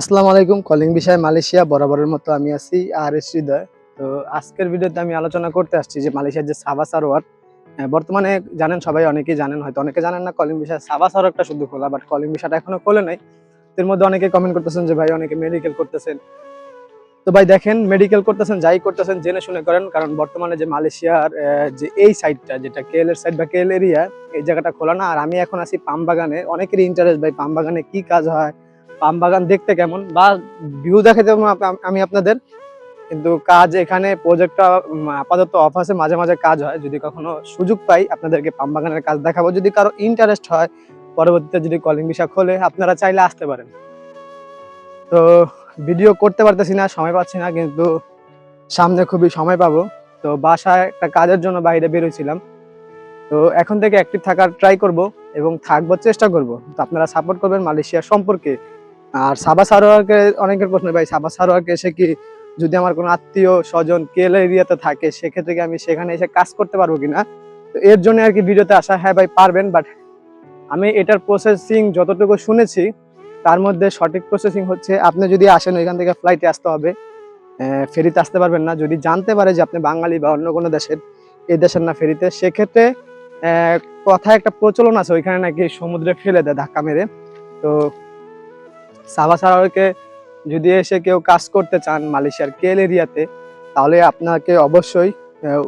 আসসালামু আলাইকুম, কলিং বিষয় মালয়েশিয়া, বরাবরের মতো আমি আছি আর এস হৃদয়। তো আজকের ভিডিওতে আমি আলোচনা করতে আসছি যে মালয়েশিয়ার যে সাবা সারোয়ার বর্তমানে জানেন সবাই, অনেকেই জানেন, হয়তো অনেকে জানেন না কলিং বিষয়, সাবা সারোয়ারটা শুধু খোলা বাট কলিং বিষয়টা এখনও খোলে নাই। এর মধ্যে অনেকে কমেন্ট করতেছেন যে, ভাই, অনেকে মেডিকেল করতেছেন। তো ভাই, দেখেন মেডিকেল করতেছেন, যাই করতেছেন, জেনে শুনে করেন, কারণ বর্তমানে যে মালয়েশিয়ার যে এই সাইডটা যেটা কেএল এর সাইড বা কেএল এরিয়া এই জায়গাটা খোলা না। আর আমি এখন আছি পাম বাগানে। অনেকেরই ইন্টারেস্ট ভাই, পাম বাগানে কি কাজ হয় পাম বাগান দেখতে কেমন বা ভিউ দেখাতে আমি আপনাদের। কিন্তু কাজ এখানে প্রজেক্টটা আপাতত অফ আছে, মাঝে মাঝে কাজ হয়। যদি কখনো সুযোগ পাই, আপনাদেরকে পাম বাগানের কাজ দেখাবো। যদি কারও ইন্টারেস্ট হয়, পরবর্তীতে যদি কলিং বিষয় খোলে আপনারা চাইলে আসতে পারেন। তো ভিডিও করতে পারতেছি না, সময় পাচ্ছি না, কিন্তু সামনে খুবই সময় পাবো। তো বাসায় একটা কাজের জন্য বাইরে বেরোছিলাম তো এখন থেকে অ্যাক্টিভ থাকার ট্রাই করব এবং থাকব, চেষ্টা করব। তো আপনারা সাপোর্ট করবেন মালয়েশিয়া সম্পর্কে। আর সাবা সারোয়ারকে অনেকের প্রশ্ন, ভাই, সাবা সারোয়ারকে এসে কি যদি আমার কোনো আত্মীয় স্বজন কেল এরিয়াতে থাকে, সেক্ষেত্রে কি আমি সেখানে এসে কাজ করতে পারব কিনা? তো এর জন্য আর কি ভিডিওতে আসা হ্যাঁ ভাই, পারবেন বাট আমি এটার প্রসেসিং যতটুকু শুনেছি, তার মধ্যে সঠিক প্রসেসিং হচ্ছে, আপনি যদি আসেন ওইখান থেকে ফ্লাইটে আসতে হবে ফেরিতে আসতে পারবেন না। যদি জানতে পারে যে আপনি বাঙালি বা অন্য কোনো দেশের এই দেশের না ফেরিতে, সেক্ষেত্রে কথায় একটা প্রচলন আছে, ওইখানে নাকি সমুদ্রে ফেলে দেয় ধাক্কা মেরে। তো সাবা সারাওয়ারকে যদি এসে কেউ কাজ করতে চান মালয়েশিয়ার কেল এরিয়াতে তাহলে আপনাকে অবশ্যই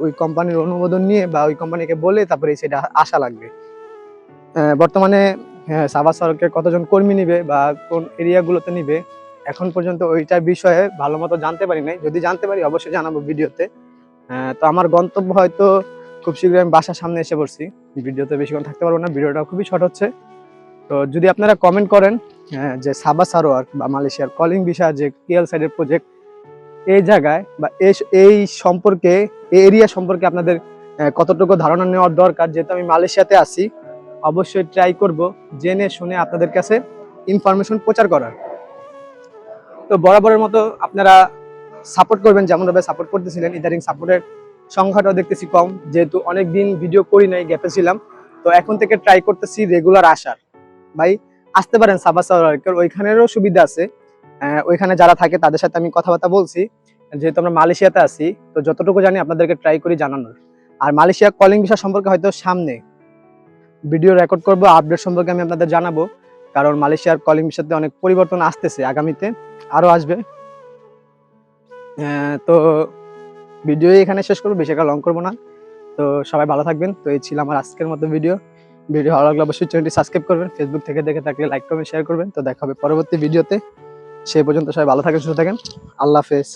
ওই কোম্পানির অনুমোদন নিয়ে বা ওই কোম্পানিকে বলে তারপরে সেটা আসা লাগবে। বর্তমানে হ্যাঁ, সাবা সড়কের কতজন কর্মী নিবে বা কোন এরিয়াগুলোতে নিবে এখন পর্যন্ত ওইটার বিষয়ে ভালো মতো জানতে পারি নাই। যদি জানতে পারি অবশ্যই জানাব ভিডিওতে। তো আমার গন্তব্য হয়তো খুব শীঘ্রই আমি বাসার সামনে এসে পড়ছি। ভিডিওতে বেশিক্ষণ থাকতে পারব না ভিডিওটা খুবই শর্ট হচ্ছে। তো যদি আপনারা কমেন্ট করেন যে সাবা সারোয়ার বা মালয়েশিয়ার কলিং বিষয় যে কেএল সাইডের প্রজেক্ট এই জায়গায় বা এই- সম্পর্কে, এই এরিয়া সম্পর্কে আপনাদের কতটুকু ধারণা নেওয়ার দরকার, যেহেতু আমি মালয়েশিয়াতে আছি, অবশ্যই ট্রাই করব জেনে শুনে আপনাদের কাছে ইনফরমেশন প্রচার করার। তো বরাবরের মতো আপনারা সাপোর্ট করবেন, যেমনভাবে সাপোর্ট করতেছিলেন ইদারিং সাপোর্টের সংখ্যাটাও দেখতেছি কম, যেহেতু অনেক দিন ভিডিও করি নাই গ্যাপে ছিলাম। তো এখন থেকে ট্রাই করতেছি রেগুলার আসার। ভাই আসতে পারেন সাবা সাওয়ারকের ওইখানেরও সুবিধা আছে। ওইখানে যারা থাকে তাদের সাথে আমি কথাবার্তা বলছি। যেহেতু আমরা মালয়েশিয়াতে আছি, তো যতটুকু জানি আপনাদেরকে ট্রাই করি জানানোর। আর মালয়েশিয়া কলিং বিষয় সম্পর্কে হয়তো সামনে ভিডিও রেকর্ড করব আপডেট সম্পর্কে আমি আপনাদের জানাব। কারণ মালয়েশিয়ার কলিং বিষয়তে অনেক পরিবর্তন আসতেছে, আগামীতে আরও আসবে। তো ভিডিও এখানে শেষ করব, বেশি লং করব না। তো সবাই ভালো থাকবেন। তো এই ছিল আমার আজকের মতো ভিডিও ভিডিও ভালো লাগলে অবশ্যই চ্যানেলটি সাবস্ক্রাইব করবেন ফেসবুক থেকে দেখে থাকলে লাইক করবেন শেয়ার করবেন। তো দেখা হবে পরবর্তী ভিডিওতে। সেই পর্যন্ত সবাই ভালো থাকেন, সুস্থ থাকেন। আল্লাহ হাফেজ।